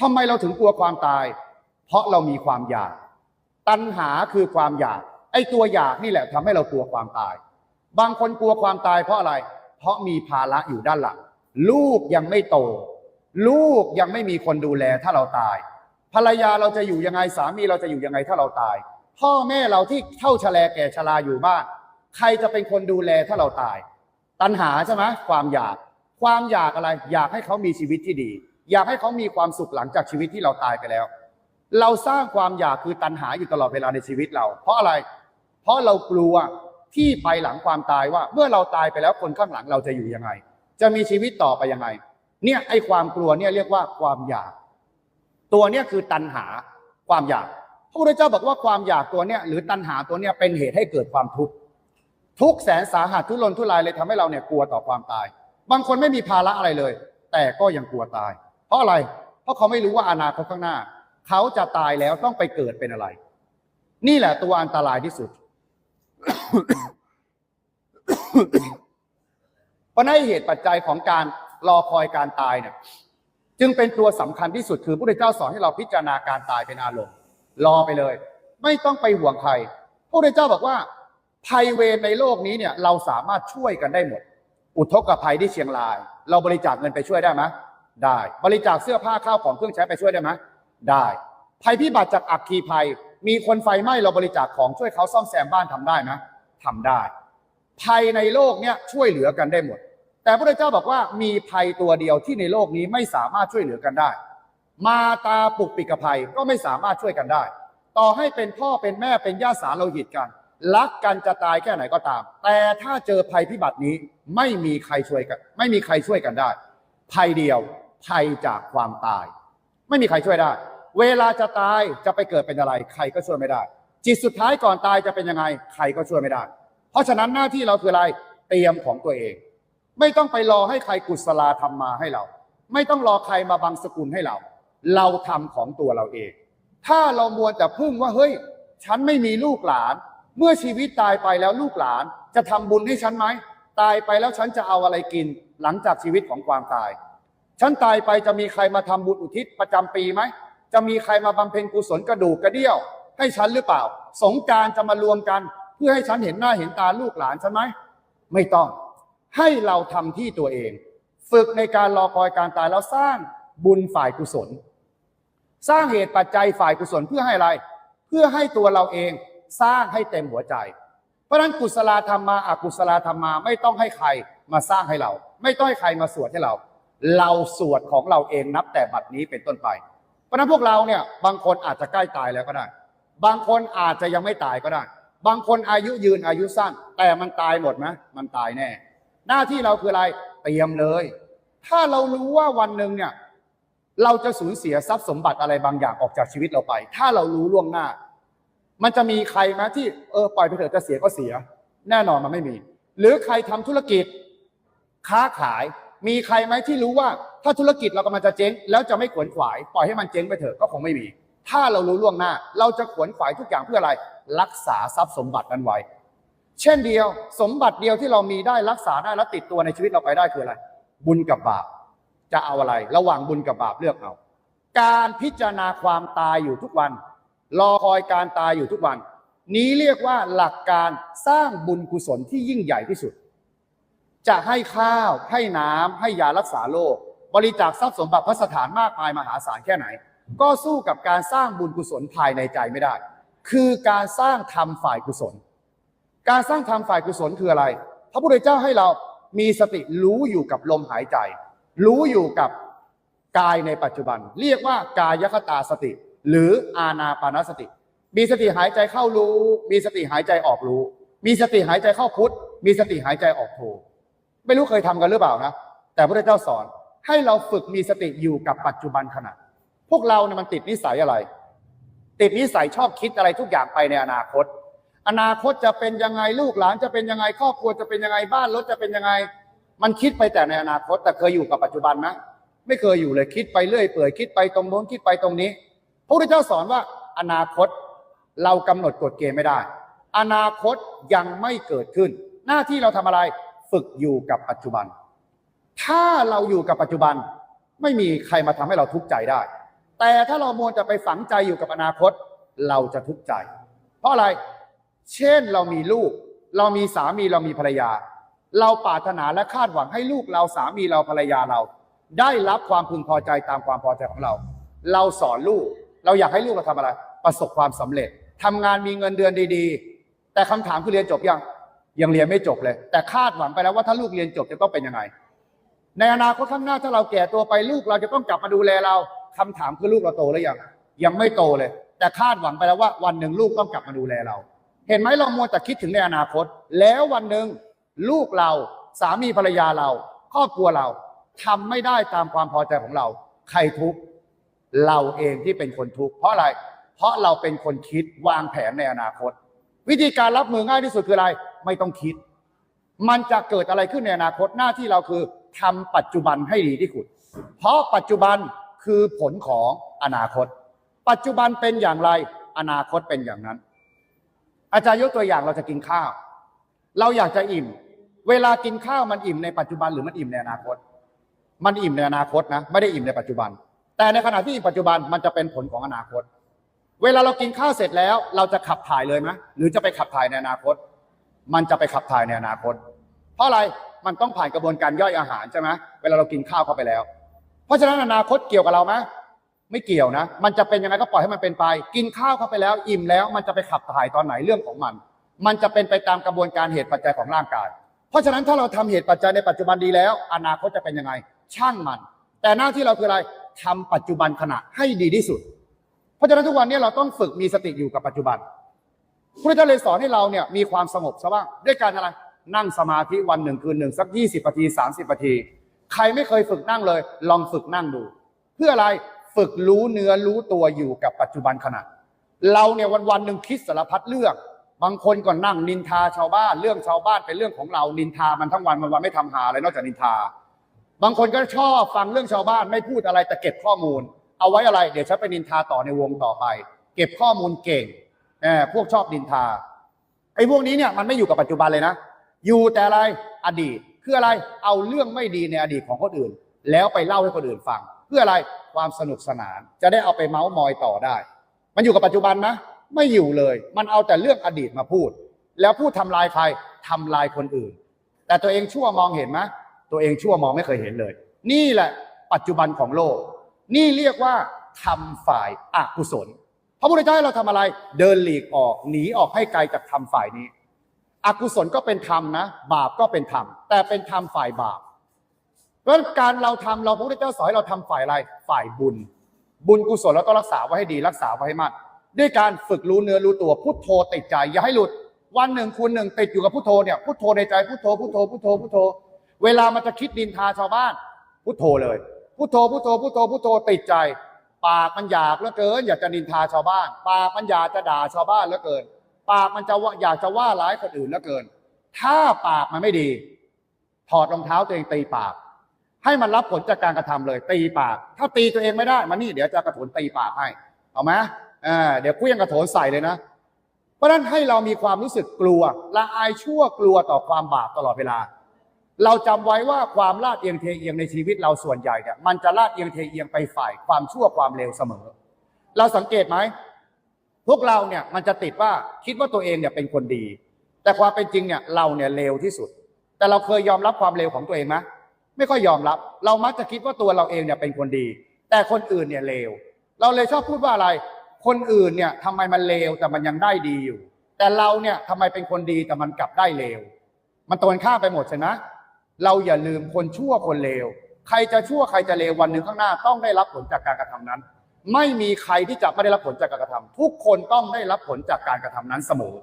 ทำไมเราถึงกลัวความตาย เพราะเรามีความอยาก ตัณหาคือความอยาก ไอ้ตัวอยากนี่แหละทำให้เรากลัวความตาย บางคนกลัวความตายเพราะอะไร เพราะมีภาระอยู่ด้านหลัง ลูกยังไม่โต ลูกยังไม่มีคนดูแลถ้าเราตาย ภรรยาเราจะอยู่ยังไงสามีเราจะอยู่ยังไงถ้าเราตาย พ่อแม่เราที่เท่าชะแลแก่ชราอยู่บ้านใครจะเป็นคนดูแลถ้าเราตาย ตัณหาใช่ไหมความอยาก ความอยากอะไร อยากให้เขามีชีวิตที่ดี อยากให้เขามีความสุขหลังจากชีวิตที่เราตายไปแล้ว เราสร้างความอยากคือตัณหาอยู่ตลอดเวลาในชีวิตเรา เพราะอะไร เพราะเรากลัวที่ไปหลังความตายว่า เมื่อเราตายไปแล้วคนข้างหลังเราจะอยู่ยังไง จะมีชีวิตต่อไปยังไง เนี่ยไอ้ความกลัวเนี่ยเรียกว่าความอยาก ตัวเนี่ยคือตัณหาความอยาก พระพุทธเจ้าบอกว่าความอยากตัวเนี่ยหรือตัณหาตัวเนี่ยเป็นเหตุให้เกิดความทุกข์ทุกแสนสาหัสทุรนทุรายเลยทำให้เราเนี่ยกลัวต่อความตาย บางคนไม่มีภาระอะไรเลย แต่ก็ยังกลัวตาย เพราะอะไร เพราะเขาไม่รู้ว่าอนาคตข้างหน้า เขาจะตายแล้วต้องไปเกิดเป็นอะไร นี่แหละตัวอันตรายที่สุด เพราะในเหตุปัจจัยของการรอคอยการตายเนี่ยจึงเป็นตัวสำคัญที่สุดคือพระพุทธเจ้าสอนให้เราพิจารณาการตายเป็นอารมณ์ รอไปเลย ไม่ต้องไปห่วงใครพระพุทธเจ้าบอกว่าภัยเวรในโลกนี้เนี่ยเราสามารถช่วยกันได้หมด อุทกภัยที่เชียงราย เราบริจาคเงินไปช่วยได้ไหม ได้ บริจาคเสื้อผ้าข้าวของเครื่องใช้ไปช่วยได้ไหมได้ ภัยพิบัติจากอัคคีภัย มีคนไฟไหม้เราบริจาคของช่วยเขาซ่อมแซมบ้านทำได้ไหมทำได้ ภัยในโลกเนี่ยช่วยเหลือกันได้หมด แต่พระเจ้าบอกว่ามีภัยตัวเดียวที่ในโลกนี้ไม่สามารถช่วยเหลือกันได้ มาตาปุกปิกภัยก็ไม่สามารถช่วยกันได้ ต่อให้เป็นพ่อเป็นแม่เป็นญาติสาโลหิตกันรักกันจะตายแค่ไหนก็ตาม แต่ถ้าเจอภัยพิบัตินี้ไม่มีใครช่วยกัน ไม่มีใครช่วยกันได้ ภัยเดียว ภัยจากความตาย ไม่มีใครช่วยได้ เวลาจะตายจะไปเกิดเป็นอะไร ใครก็ช่วยไม่ได้ จิตสุดท้ายก่อนตายจะเป็นยังไง ใครก็ช่วยไม่ได้ เพราะฉะนั้นหน้าที่เราคืออะไรเตรียมของตัวเอง ไม่ต้องไปรอให้ใครกุศลาทำมาให้เรา ไม่ต้องรอใครมาบังสกุลให้เรา เราทำของตัวเราเอง ถ้าเรามัวแต่พึ่งว่าเฮ้ย ฉันไม่มีลูกหลาน เมื่อชีวิตตายไปแล้วลูกหลาน จะทำบุญให้ฉันไหมตายไปแล้วฉันจะเอาอะไรกิน หลังจากชีวิตของความตาย ฉันตายไปจะมีใครมาทำบุญอุทิศประจำปีไหม จะมีใครมาบำเพ็ญกุศลกระดูกกระเดี่ยว ให้ฉันหรือเปล่า สงการจะมารวมกัน เพื่อให้ฉันเห็นหน้าเห็นตาลูกหลานฉันไหม ไม่ต้อง ให้เราทำที่ตัวเอง ฝึกในการรอคอยการตายแล้วสร้างบุญฝ่ายกุศล สร้างเหตุปัจจัยฝ่ายกุศลเพื่อให้อะไร เพื่อให้ตัวเราเองสร้างให้เต็มหัวใจ เพราะฉะนั้นกุศลธรรมมาอกุศลธรรมมาไม่ต้องให้ใครมาสร้างให้เรา ไม่ต้องให้ใครมาสวดให้เรา เราสวดของเราเองนับแต่บัดนี้เป็นต้นไป เพราะฉะนั้นพวกเราเนี่ยบางคนอาจจะใกล้ตายแล้วก็ได้ บางคนอาจจะยังไม่ตายก็ได้ บางคนอายุยืนอายุสั้น แต่มันตายหมดไหมมันตายแน่ หน้าที่เราคืออะไรเตรียมเลย ถ้าเรารู้ว่าวันหนึ่งเนี่ยเราจะสูญเสียทรัพย์สมบัติอะไรบางอย่างออกจากชีวิตเราไป ถ้าเรารู้ล่วงหน้า มันจะมีใครไหมที่เออปล่อยไปเถอะจะเสียก็เสีย แน่นอนมันไม่มี หรือใครทำธุรกิจ ค้าขาย มีใครไหมที่รู้ว่าถ้าธุรกิจเรากำลังจะเจ๊ง แล้วจะไม่ขวนขวาย ปล่อยให้มันเจ๊งไปเถอะก็คงไม่มี ถ้าเรารู้ล่วงหน้า เราจะขวนขวายทุกอย่างเพื่ออะไร รักษาทรัพย์สมบัตินั้นไว้ เช่นเดียว สมบัติเดียวที่เรามีได้รักษาได้และติดตัวในชีวิตเราไปได้คืออะไร บุญกับบาป จะเอาอะไร ระหว่างบุญกับบาปเลือกเอา การพิจารณาความตายอยู่ทุกวัน รอคอยการตายอยู่ทุกวัน นี้เรียกว่าหลักการสร้างบุญกุศลที่ยิ่งใหญ่ที่สุด จะให้ข้าวให้น้ำให้ยารักษาโรคบริจาคทรัพย์สมบัติพระสถานมากมายมหาศาลแค่ไหน ก็สู้กับการสร้างบุญกุศลภายในใจไม่ได้ คือการสร้างธรรมฝ่ายกุศล การสร้างธรรมฝ่ายกุศลคืออะไร พระพุทธเจ้าให้เรามีสติรู้อยู่กับลมหายใจ รู้อยู่กับกายในปัจจุบัน เรียกว่ากายคตาสติ หรืออานาปานสติ มีสติหายใจเข้ารู้ มีสติหายใจออกรู้ มีสติหายใจเข้าพุทธมีสติหายใจออกโท ไม่รู้เคยทำกันหรือเปล่านะ แต่พระเจ้าสอนให้เราฝึกมีสติอยู่กับปัจจุบันขณะ พวกเราเนี่ยมันติดนิสัยอะไร ติดนิสัยชอบคิดอะไรทุกอย่างไปในอนาคต อนาคตจะเป็นยังไงลูกหลานจะเป็นยังไงครอบครัวจะเป็นยังไงบ้านรถจะเป็นยังไง มันคิดไปแต่ในอนาคต แต่เคยอยู่กับปัจจุบันไหมไม่เคยอยู่เลยคิดไปเรื่อยเปื่อยคิดไปตรงโน้นคิดไปตรงนี้ พระพุทธเจ้าสอนว่าอนาคตเรากำหนดกฎเกณฑ์ไม่ได้ อนาคตยังไม่เกิดขึ้น หน้าที่เราทำอะไร ฝึกอยู่กับปัจจุบัน ถ้าเราอยู่กับปัจจุบัน ไม่มีใครมาทำให้เราทุกข์ใจได้ แต่ถ้าเรามัวจะไปฝังใจอยู่กับอนาคต เราจะทุกข์ใจ เพราะอะไร เช่นเรามีลูก เรามีสามีเรามีภรรยา เราปรารถนาและคาดหวังให้ลูกเราสามีเราภรรยาเรา ได้รับความพึงพอใจตามความพอใจของเรา เราสอนลูก เราอยากให้ลูกเราทำอะไร ประสบความสำเร็จทำงานมีเงินเดือนดี ๆ แต่คำถามคือเรียนจบยัง ยังเรียนไม่จบเลย แต่คาดหวังไปแล้วว่าถ้าลูกเรียนจบจะต้องเป็นยังไง ในอนาคตข้างหน้าถ้าเราแก่ตัวไปลูกเราจะต้องกลับมาดูแลเราคำถามคือลูกเราโตหรือยังยังไม่โตเลย แต่คาดหวังไปแล้วว่าวันหนึ่งลูกต้องกลับมาดูแลเรา เห็นไหมเรามัวแต่คิดถึงในอนาคต แล้ววันหนึ่งลูกเราสามีภรรยาเรา ครอบครัวเราทำไม่ได้ตามความพอใจของเรา ใครทุกข์เราเองที่เป็นคนทุกข์เพราะอะไร เพราะเราเป็นคนคิดวางแผนในอนาคต วิธีการรับมือง่ายที่สุดคืออะไร ไม่ต้องคิด มันจะเกิดอะไรขึ้นในอนาคตหน้าที่เราคือทำปัจจุบันให้ดีที่สุด เพราะปัจจุบันคือผลของอนาคต ปัจจุบันเป็นอย่างไรอนาคตเป็นอย่างนั้น อาจารย์ยกตัวอย่างเราจะกินข้าว เราอยากจะอิ่ม เวลากินข้าวมันอิ่มในปัจจุบันหรือมันอิ่มในอนาคต มันอิ่มในอนาคตนะไม่ได้อิ่มในปัจจุบัน แต่ในขณะที่อิ่มปัจจุบันมันจะเป็นผลของอนาคต เวลาเรากินข้าวเสร็จแล้ว เราจะขับถ่ายเลยไหมหรือจะไปขับถ่ายในอนาคต มันจะไปขับถ่ายในอนาคต เพราะอะไรมันต้องผ่านกระบวนการย่อยอาหารใช่ไหมเวลาเรากินข้าวเข้าไปแล้ว เพราะฉะนั้นอนาคตเกี่ยวกับเราไหมไม่เกี่ยวนะ มันจะเป็นยังไงก็ปล่อยให้มันเป็นไป กินข้าวเข้าไปแล้ว อิ่มแล้ว มันจะไปขับถ่ายตอนไหนเรื่องของมัน มันจะเป็นไปตามกระบวนการเหตุปัจจัยของร่างกาย เพราะฉะนั้นถ้าเราทำเหตุปัจจัยในปัจจุบันดีแล้ว อนาคตจะเป็นยังไง ช่างมัน แต่หน้าที่เราคืออะไรทำปัจจุบันขณะให้ดีที่สุด เพราะฉะนั้นทุกวันนี้เราต้องฝึกมีสติอยู่กับปัจจุบัน พระเจ้าเลยสอนให้เราเนี่ยมีความสงบซะบ้างด้วยการอะไร นั่งสมาธิวันหนึ่งคืนหนึ่งสักยี่สิบนาทีสามสิบนาที ใครไม่เคยฝึกนั่งเลย ลองฝึกนั่งดู เพื่ออะไรฝึกรู้เนื้อรู้ตัวอยู่กับปัจจุบันขณะ เราเนี่ยวันวันหนึ่งคิดสารพัดเรื่อง บางคนก็นั่งนินทาชาวบ้านเรื่องชาวบ้านเป็นเรื่องของเรานินทามันทั้งวันวันวันไม่ทำหาอะไรนอกจากนินทา บางคนก็ชอบฟังเรื่องชาวบ้านไม่พูดอะไรแต่เก็บข้อมูล เอาไว้อะไร เดี๋ยวฉันไปนินทาต่อในวงต่อไป เก็บข้อมูลเก่ง แหมพวกชอบนินทาไอ้พวกนี้เนี่ยมันไม่อยู่กับปัจจุบันเลยนะ อยู่แต่อะไรอดีตคืออะไรเอาเรื่องไม่ดีในอดีตของคนอื่น แล้วไปเล่าให้คนอื่นฟัง เพื่ออะไรความสนุกสนาน จะได้เอาไปเมาส์มอยต่อได้ มันอยู่กับปัจจุบันไหมไม่อยู่เลย มันเอาแต่เรื่องอดีตมาพูด แล้วพูดทำลายใครทำลายคนอื่น แต่ตัวเองชั่วมองเห็นไหมตัวเองชั่วมองไม่เคยเห็นเลย นี่แหละปัจจุบันของโลก นี่เรียกว่าทำฝ่ายอกุศล พระพุทธเจ้าให้เราทำอะไร เดินหลีกออกหนีออกให้ไกลจากทำฝ่ายนี้ อกุศลก็เป็นธรรมนะ บาปก็เป็นธรรม แต่เป็นธรรมฝ่ายบาปเพราะงั้นการเราทำเราพระพุทธเจ้าสอนให้เราทำฝ่ายอะไรฝ่ายบุญ บุญกุศลเราต้องรักษาไว้ให้ดีรักษาไว้ให้มั่นด้วยการฝึกรู้เนื้อรู้ตัวพุทโธติดใจ อย่าให้หลุด วันหนึ่งคุณหนึ่งติดอยู่กับพุทโธเนี่ยพุทโธในใจพุทโธพุทโธพุทโธพุทโธ เวลามันจะคิดดินทาชาวบ้านพุทโธเลยพุทโธพุทโธพุทโธพุทโธติดใจ ปากมันอยากเหลือเกิน อยากจะนินทาชาวบ้าน ปากมันอยากจะด่าชาวบ้านเหลือเกิน ปากมันจะว่าอยากจะว่าร้ายคนอื่นเหลือเกิน ถ้าปากมันไม่ดี ถอดรองเท้าตัวเองตีปาก ให้มันรับผลจากการกระทำเลย ตีปาก ถ้าตีตัวเองไม่ได้มานี่เดี๋ยวจะกระโถนตีปากให้ เอาไหมอ่าเดี๋ยวกุ้ยงกระโถนใส่เลยนะ เพราะฉะนั้นให้เรามีความรู้สึกกลัวละอายชั่วกลัวต่อความบาปตลอดเวลา เราจำไว้ว่าความลาดเอียงเทเอียงในชีวิตเราส่วนใหญ่เนี่ยมันจะลาดเอียงเทเอียงไปฝ่ายความชั่วความเลวเสมอ เราสังเกตไหมพวกเราเนี่ยมันจะติดว่าคิดว่าตัวเองเนี่ยเป็นคนดี แต่ความเป็นจริงเนี่ยเราเนี่ยเลวที่สุด แต่เราเคยยอมรับความเลวของตัวเองไหมไม่ค่อยยอมรับ เรามักจะคิดว่าตัวเราเองเนี่ยเป็นคนดี แต่คนอื่นเนี่ยเลว เราเลยชอบพูดว่าอะไร คนอื่นเนี่ยทำไมมันเลวแต่มันยังได้ดีอยู่ แต่เราเนี่ยทำไมเป็นคนดีแต่มันกลับได้เลว มันตรงกันข้ามไปหมดใช่ไหม เราอย่าลืมคนชั่วคนเลว ใครจะชั่วใครจะเลววันหนึ่งข้างหน้าต้องได้รับผลจากการกระทำนั้น ไม่มีใครที่จะไม่ได้รับผลจากการกระทำทุกคนต้องได้รับผลจากการกระทำนั้นเสมอ